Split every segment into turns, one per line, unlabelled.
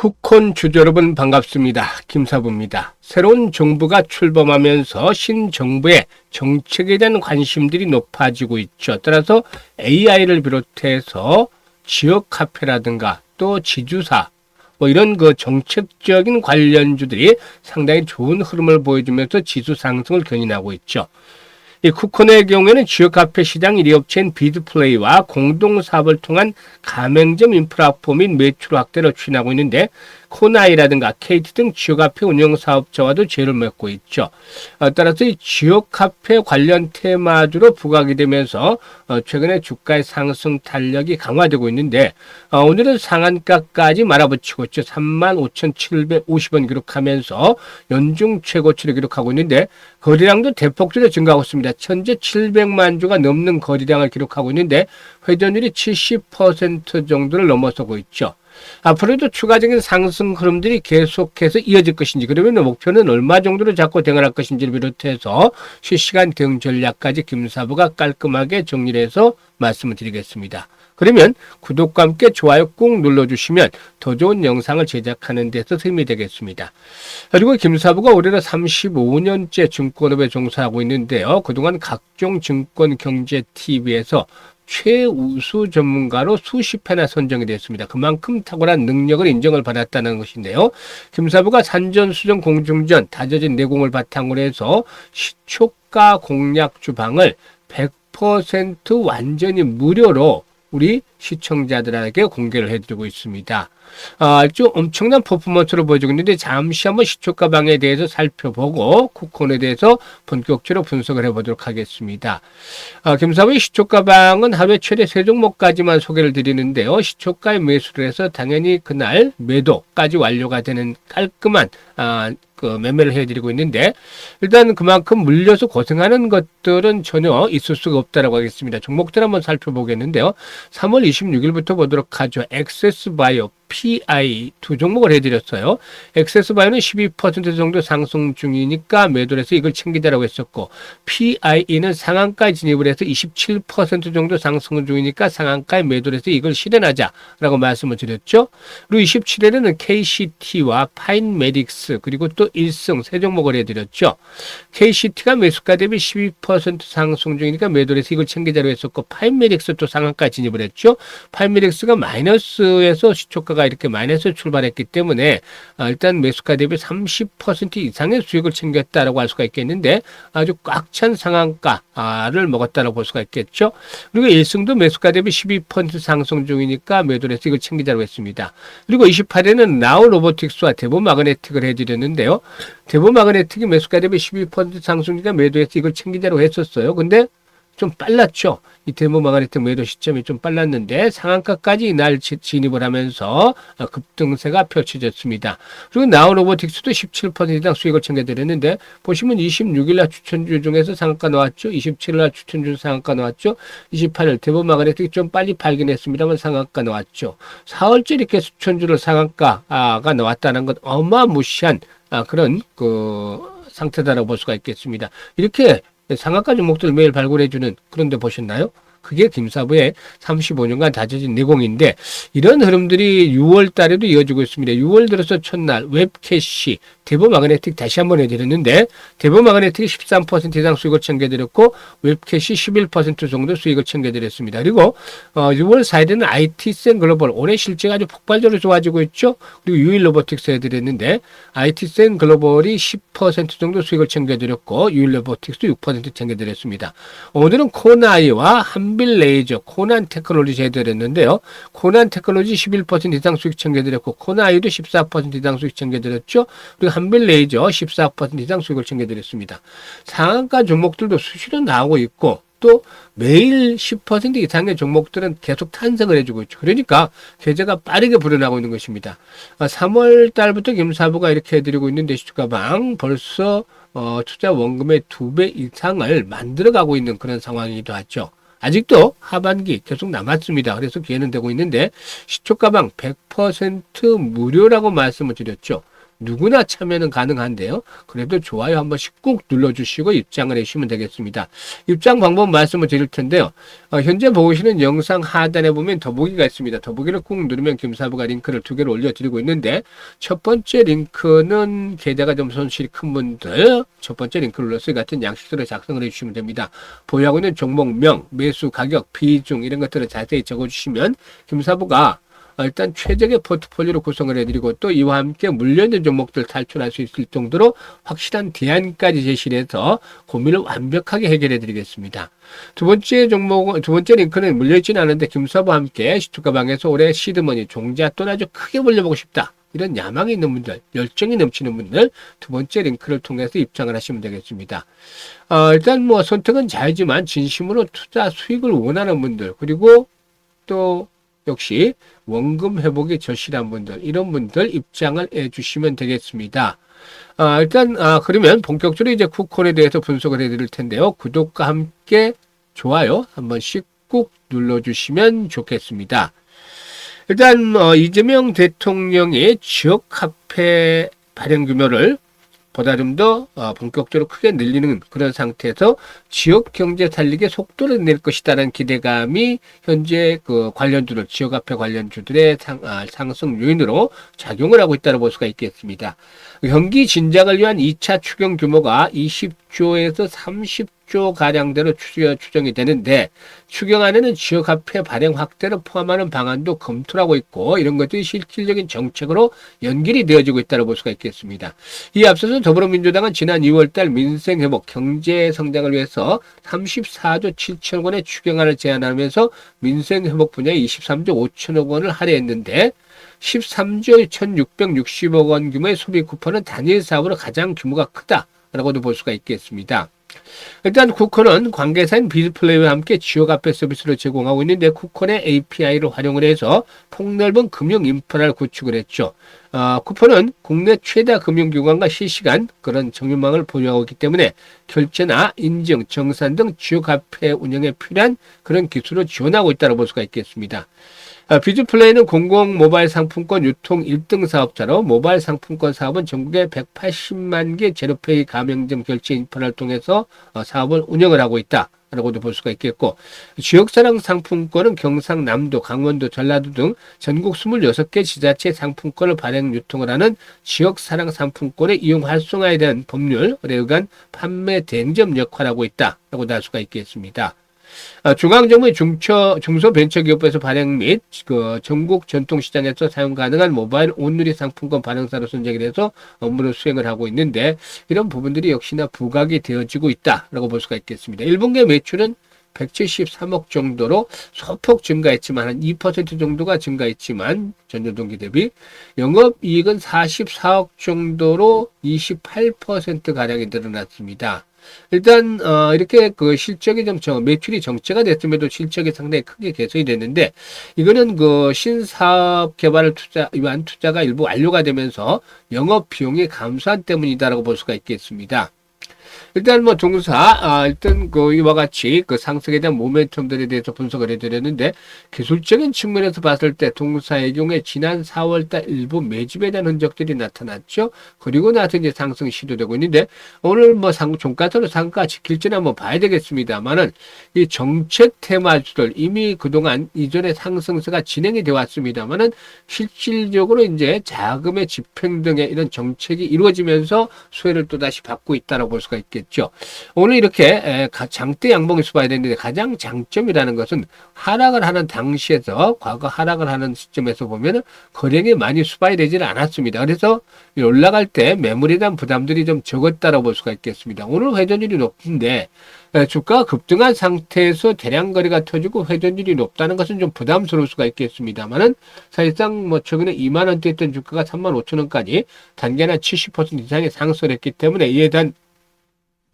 쿠콘 주주 여러분 반갑습니다. 김사부입니다. 새로운 정부가 출범하면서 신정부의 정책에 대한 관심들이 높아지고 있죠. 따라서 AI를 비롯해서 지역 카페라든가 또 지주사 뭐 이런 그 정책적인 관련주들이 상당히 좋은 흐름을 보여주면서 지수 상승을 견인하고 있죠. 이 쿠콘의 경우에는 지역 카페 시장 1위 업체인 비드플레이와 공동 사업을 통한 가맹점 인프라포 및 매출 확대를 추진하고 있는데 코나이라든가 KT 등 지역 카페 운영 사업자와도 제휴를 맺고 있죠. 어, 따라서 이 지역 카페 관련 테마주로 부각이 되면서 어, 최근에 주가의 상승 탄력이 강화되고 있는데 어, 오늘은 상한가까지 말아붙이고 있죠. 35,750원 기록하면서 연중 최고치를 기록하고 있는데 거래량도 대폭적으로 증가하고 있습니다. 현재 700만 주가 넘는 거래량을 기록하고 있는데 회전율이 70% 정도를 넘어서고 있죠. 앞으로도 추가적인 상승 흐름들이 계속해서 이어질 것인지 그러면 목표는 얼마 정도로 잡고 대응할 것인지를 비롯해서 실시간 대응 전략까지 김사부가 깔끔하게 정리를 해서 말씀을 드리겠습니다. 그러면 구독과 함께 좋아요 꾹 눌러주시면 더 좋은 영상을 제작하는 데서 힘이 되겠습니다. 그리고 김사부가 올해로 35년째 증권업에 종사하고 있는데요. 그동안 각종 증권 경제 TV에서 최우수 전문가로 수십 회나 선정이 됐습니다. 그만큼 탁월한 능력을 인정을 받았다는 것인데요. 김사부가 산전 수전 공중전 다져진 내공을 바탕으로 해서 시초가 공략 주방을 100% 완전히 무료로 우리 시청자들에게 공개를 해드리고 있습니다. 아주 엄청난 퍼포먼스를 보여주고 있는데 잠시 한번 시초 가 방에 대해서 살펴보고 쿠콘에 대해서 본격적으로 분석을 해보도록 하겠습니다. 아, 김사부의 시초 가 방은 하루에 최대 세 종목까지만 소개를 드리는데요. 시초가에 매수를 해서 당연히 그날 매도까지 완료가 되는 깔끔한 아, 그 매매를 해드리고 있는데 일단 그만큼 물려서 고생하는 것들은 전혀 있을 수가 없다라고 하겠습니다. 종목들 한번 살펴보겠는데요. 3월 26일부터 보도록 하죠. 액세스 바이오 PI 두 종목을 해드렸어요. 액세스 바이오는 12% 정도 상승 중이니까 매도를 해서 이걸 챙기자라고 했었고 PI는 상한가에 진입을 해서 27% 정도 상승 중이니까 상한가에 매도를 해서 이걸 실현하자라고 말씀을 드렸죠. 그리고 27일에는 KCT와 파인메딕스 그리고 또 1승 세 종목을 해드렸죠. KCT가 매수가 대비 12% 상승 중이니까 매도를 해서 이걸 챙기자로 했었고 파인메딕스 또 상한가 진입을 했죠. 파인메딕스가 마이너스에서 시초가가 이렇게 마이너스 출발했기 때문에 아, 일단 매수가 대비 30% 이상의 수익을 챙겼다라고 할 수가 있겠는데 아주 꽉 찬 상한가를 먹었다라고 볼 수가 있겠죠. 그리고 1승도 매수가 대비 12% 상승 중이니까 매도를 해서 이걸 챙기자고 했습니다. 그리고 28일에는 나우 로보틱스와 대보 마그네틱을 해드렸는데요. 대보 마그네틱이 매수가 대비 12% 상승이니까 매도해서 이걸 챙기자고 했었어요. 근데 좀 빨랐죠. 이 데모 마가네트 매도 시점이 좀 빨랐는데 상한가까지 이날 진입을 하면서 어, 급등세가 펼쳐졌습니다. 그리고 나우로보틱스도 17% 이상 수익을 챙겨드렸는데 보시면 26일날 추천주 중에서 상한가 나왔죠. 27일날 추천주 상한가 나왔죠. 28일 데모 마가네틱이 좀 빨리 발견했습니다만 상한가 나왔죠. 4월째 이렇게 추천주를 상한가가 나왔다는 것 어마무시한 아, 그런 그 상태다라고 볼 수가 있겠습니다. 이렇게 상한가 종목들을 매일 발굴해주는 그런 데 보셨나요? 그게 김사부의 35년간 다져진 내공인데 이런 흐름들이 6월 달에도 이어지고 있습니다. 6월 들어서 첫날 웹캐시 대보 마그네틱 다시 한번 해드렸는데 대보 마그네틱이 13% 이상 수익을 챙겨드렸고 웹캐시 11% 정도 수익을 챙겨드렸습니다. 그리고 어, 6월 4일에는 IT센 글로벌 올해 실제가 아주 폭발적으로 좋아지고 있죠. 그리고 유일 로보틱스 해드렸는데 IT센 글로벌이 10% 정도 수익을 챙겨드렸고 유일 로보틱스도 6% 챙겨드렸습니다. 오늘은 코나이와 한빌 레이저 코난 테크놀로지 해드렸는데요. 코난 테크놀로지 11% 이상 수익 챙겨드렸고 코나이도 14% 이상 수익 챙겨드렸죠. 그리고 한빌 레이저 14% 이상 수익을 챙겨드렸습니다. 상한가 종목들도 수시로 나오고 있고 또 매일 10% 이상의 종목들은 계속 탄생을 해주고 있죠. 그러니까 계좌가 빠르게 불어나고 있는 것입니다. 3월 아, 달부터 김사부가 이렇게 해드리고 있는데 시가방 벌써 어, 투자 원금의 두배 이상을 만들어가고 있는 그런 상황이기도 하죠. 아직도 하반기 계속 남았습니다. 그래서 기회는 되고 있는데 시초가방 100% 무료라고 말씀을 드렸죠. 누구나 참여는 가능한데요. 그래도 좋아요 한 번씩 꾹 눌러주시고 입장을 해주시면 되겠습니다. 입장 방법 말씀을 드릴 텐데요. 어, 현재 보시는 영상 하단에 보면 더보기가 있습니다. 더보기를 꾹 누르면 김사부가 링크를 두 개를 올려드리고 있는데 첫 번째 링크는 게다가 좀 손실이 큰 분들 첫 번째 링크를 눌러서 이 같은 양식서를 작성을 해주시면 됩니다. 보유하고 있는 종목명, 매수 가격, 비중 이런 것들을 자세히 적어주시면 김사부가 어, 일단 최적의 포트폴리오로 구성을 해드리고 또 이와 함께 물려있는 종목들 탈출할 수 있을 정도로 확실한 대안까지 제시를 해서 고민을 완벽하게 해결해 드리겠습니다. 두 번째 종목, 두 번째 링크는 물려있지는 않은데 김사부와 함께 시투가방에서 올해 시드머니 종자 또는 아주 크게 물려보고 싶다. 이런 야망이 있는 분들, 열정이 넘치는 분들 두 번째 링크를 통해서 입장을 하시면 되겠습니다. 어, 일단 뭐 선택은 자유지만 진심으로 투자 수익을 원하는 분들 그리고 또 역시 원금 회복에 절실한 분들 이런 분들 입장을 해주시면 되겠습니다. 아, 일단 아, 그러면 본격적으로 이제 쿠폰에 대해서 분석을 해드릴 텐데요. 구독과 함께 좋아요 한 번씩 꾹 눌러주시면 좋겠습니다. 일단 어, 이재명 대통령의 지역 화폐 발행 규모를 보다 좀더 어, 본격적으로 크게 늘리는 그런 상태에서 지역 경제 살리게 속도를 낼 것이다라는 기대감이 현재 그 관련주들 지역 화폐 관련주들의 상, 아, 상승 요인으로 작용을 하고 있다고 볼 수가 있겠습니다. 경기 진작을 위한 2차 추경 규모가 20조에서 30조 가량대로 추정이 되는데 추경안에는 지역화폐 발행 확대를 포함하는 방안도 검토를 하고 있고 이런 것들이 실질적인 정책으로 연결이 되어지고 있다고 볼 수가 있겠습니다. 이 앞서서 더불어민주당은 지난 2월달 민생회복 경제 성장을 위해서 34조 7천억 원의 추경안을 제안하면서 민생회복 분야에 23조 5천억 원을 할애했는데 13조 1,660억 원 규모의 소비 쿠폰은 단일 사업으로 가장 규모가 크다 라고도 볼 수가 있겠습니다. 일단 쿠폰은 관계사인 비즈플레이와 함께 지역 앞에 서비스를 제공하고 있는데 쿠폰의 API를 활용을 해서 폭넓은 금융 인프라를 구축을 했죠. 어, 쿠폰은 국내 최다 금융기관과 실시간 그런 정유망을 보유하고 있기 때문에 결제나 인증, 정산 등 지역 화폐 운영에 필요한 그런 기술을 지원하고 있다고 볼 수가 있겠습니다. 아, 비즈플레이는 공공 모바일 상품권 유통 1등 사업자로 모바일 상품권 사업은 전국에 180만 개 제로페이 가맹점 결제 인프라를 통해서 어, 사업을 운영을 하고 있다. 라고도 볼 수가 있겠고 지역사랑 상품권은 경상남도, 강원도, 전라도 등 전국 26개 지자체 상품권을 발행 유통을 하는 지역사랑 상품권의 이용 활성화에 대한 법률 의관 판매 대행점 역할하고 있다 라고도 할 수가 있겠습니다. 아, 중앙정부의 중처, 중소벤처기업에서 발행 및 그 전국 전통시장에서 사용 가능한 모바일 온누리 상품권 발행사로 선정이 돼서 업무를 수행을 하고 있는데 이런 부분들이 역시나 부각이 되어지고 있다라고 볼 수가 있겠습니다. 1분기 매출은 173억 정도로 소폭 증가했지만 한 2% 정도가 증가했지만 전년 동기 대비 영업 이익은 44억 정도로 28% 가량이 늘어났습니다. 일단 어, 이렇게 그 실적이 좀 정, 매출이 정체가 됐음에도 실적이 상당히 크게 개선이 됐는데 이거는 그 신사업 개발을 투자 위한 투자가 일부 완료가 되면서 영업 비용이 감소한 때문이다라고 볼 수가 있겠습니다. 일단 뭐 동사 아, 일단 그 이와 같이 그 상승에 대한 모멘텀들에 대해서 분석을 해드렸는데 기술적인 측면에서 봤을 때 동사의 경우에 지난 4월달 일부 매집에 대한 흔적들이 나타났죠. 그리고 나서 이제 상승이 시도되고 있는데 오늘 뭐 상, 종가선을 상가 지킬지는 한번 봐야 되겠습니다만은 이 정책 테마주들 이미 그동안 이전에 상승세가 진행이 되어 왔습니다만은 실질적으로 이제 자금의 집행 등의 이런 정책이 이루어지면서 수혜를 또다시 받고 있다고 볼 수가 있겠죠. 오늘 이렇게 장대 양봉이 수봐야 되는데 가장 장점이라는 것은 하락을 하는 당시에서 과거 하락을 하는 시점에서 보면 거래량이 많이 수봐야 되지는 않았습니다. 그래서 올라갈 때 매물에 대한 부담들이 좀 적었다고 볼 수가 있겠습니다. 오늘 회전율이 높은데 주가가 급등한 상태에서 대량 거래가 터지고 회전율이 높다는 것은 좀 부담스러울 수가 있겠습니다만은 사실상 뭐 최근에 2만 원대였던 주가가 3만 5천 원까지 단계나 70% 이상의 상승을 했기 때문에 이에 대한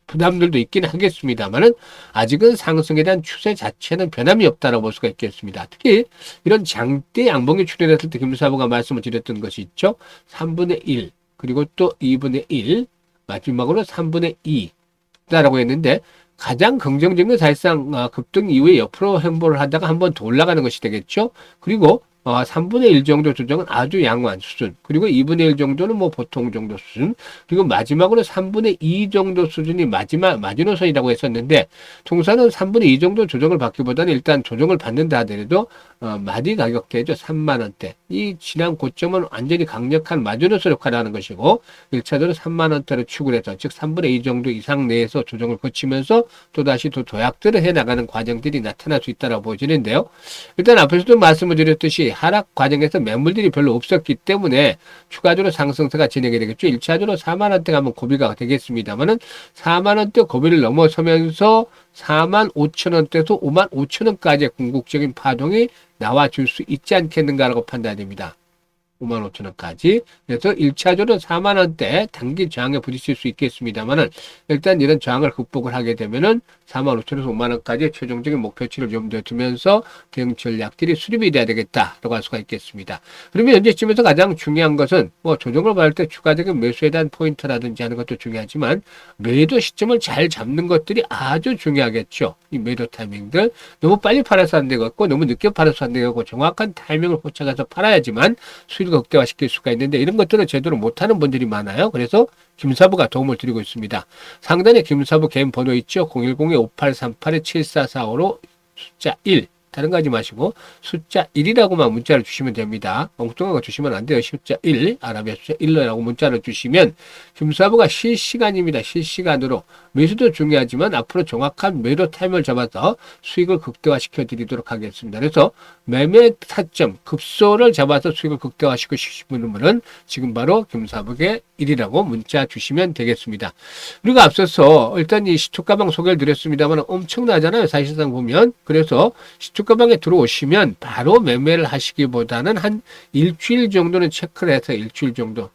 부담들도 있긴 하겠습니다만은 아직은 상승에 대한 추세 자체는 변함이 없다고 볼 수가 있겠습니다. 특히 이런 장대 양봉이 출현했을 때 김사부가 말씀을 드렸던 것이 있죠. 3분의 1 그리고 또 2분의 1 마지막으로 3분의 2 라고 했는데 가장 긍정적인 사실상 아, 급등 이후에 옆으로 행보를 하다가 한번 더 올라가는 것이 되겠죠. 그리고 어, 3분의 1 정도 조정은 아주 양호한 수준. 그리고 2분의 1 정도는 뭐 보통 정도 수준. 그리고 마지막으로 3분의 2 정도 수준이 마지막 마지노선이라고 했었는데 통사는 3분의 2 정도 조정을 받기보다는 일단 조정을 받는다 하더라도 어, 마디 가격대죠. 3만 원대. 이 지난 고점은 완전히 강력한 마지노선 역할을 하는 것이고 1차적으로 3만 원대로 추구해서 즉 3분의 2 정도 이상 내에서 조정을 거치면서 또다시 또 도약들을 해 나가는 과정들이 나타날 수 있다고 보여지는데요. 일단 앞에서도 말씀을 드렸듯이 하락 과정에서 매물들이 별로 없었기 때문에 추가적으로 상승세가 진행이 되겠죠. 1차적으로 4만 원대 가면 고비가 되겠습니다만은 4만 원대 고비를 넘어서면서 4만 5천 원대에서 5만 5천 원까지의 궁극적인 파동이 나와줄 수 있지 않겠는가라고 판단됩니다. 5만 5천 원까지. 그래서 1차적으로 4만 원대 단기 저항에 부딪힐 수 있겠습니다만은 일단 이런 저항을 극복을 하게 되면은 4만 5천에서 5만 원까지 최종적인 목표치를 좀 더 두면서 대응 전략들이 수립이 돼야 되겠다라고 할 수가 있겠습니다. 그러면 현재쯤에서 가장 중요한 것은 뭐 조정을 받을 때 추가적인 매수에 대한 포인트라든지 하는 것도 중요하지만 매도 시점을 잘 잡는 것들이 아주 중요하겠죠. 이 매도 타이밍들 너무 빨리 팔아서 안 되겠고 너무 늦게 팔아서 안 되겠고 정확한 타이밍을 포착해서 팔아야지만 수익 을 극대화시킬 수가 있는데 이런 것들을 제대로 못하는 분들이 많아요. 그래서 김사부가 도움을 드리고 있습니다. 상단에 김사부 개인 번호 있죠. 010-5838-7445로 숫자 1. 다른 거 하지 마시고 숫자 1이라고만 문자를 주시면 됩니다. 엉뚱한 거 주시면 안 돼요. 숫자 1, 아랍의 숫자 1로라고 문자를 주시면 김사부가 실시간입니다. 실시간으로 매수도 중요하지만 앞으로 정확한 매도 타임을 잡아서 수익을 극대화시켜 드리도록 하겠습니다. 그래서 매매 타점, 급소를 잡아서 수익을 극대화시키고 싶은 분은 지금 바로 김사북의 1이라고 문자 주시면 되겠습니다. 그리고 앞서서 일단 이 시초가방 소개를 드렸습니다만 엄청나잖아요. 사실상 보면. 그래서 시초 가방에 들어오시면 바로 매매를 하시기보다는 한 일주일 정도는 체크를 해서 일주일 정도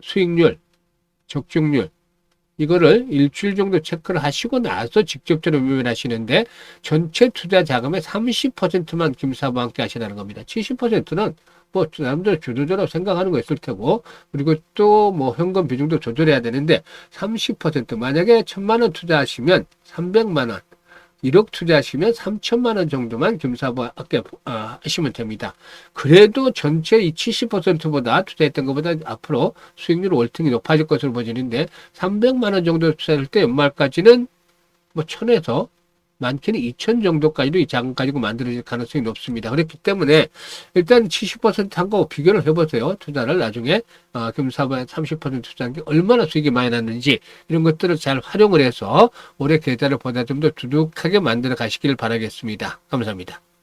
수익률, 적중률, 이거를 일주일 정도 체크를 하시고 나서 직접적으로 매매를 하시는데 전체 투자 자금의 30%만 김사부와 함께 하시라는 겁니다. 70%는 뭐 남들 주도적으로 생각하는 거 있을 테고 그리고 또 뭐 현금 비중도 조절해야 되는데 30% 만약에 천만 원 투자하시면 300만 원 1억 투자하시면 3천만 원 정도만 김사부 아껴 아, 하시면 됩니다. 그래도 전체 이 70%보다 투자했던 것보다 앞으로 수익률 월등히 높아질 것으로 보이는데 300만 원 정도 투자할 때 연말까지는 뭐 천에서 많게는 2천 정도까지도 이 자금 가지고 만들어질 가능성이 높습니다. 그렇기 때문에 일단 70%한 거 비교를 해보세요. 투자를 나중에 어, 금사부에 30% 투자한 게 얼마나 수익이 많이 났는지 이런 것들을 잘 활용을 해서 올해 계좌를 보다 좀 더 두둑하게 만들어 가시기를 바라겠습니다. 감사합니다.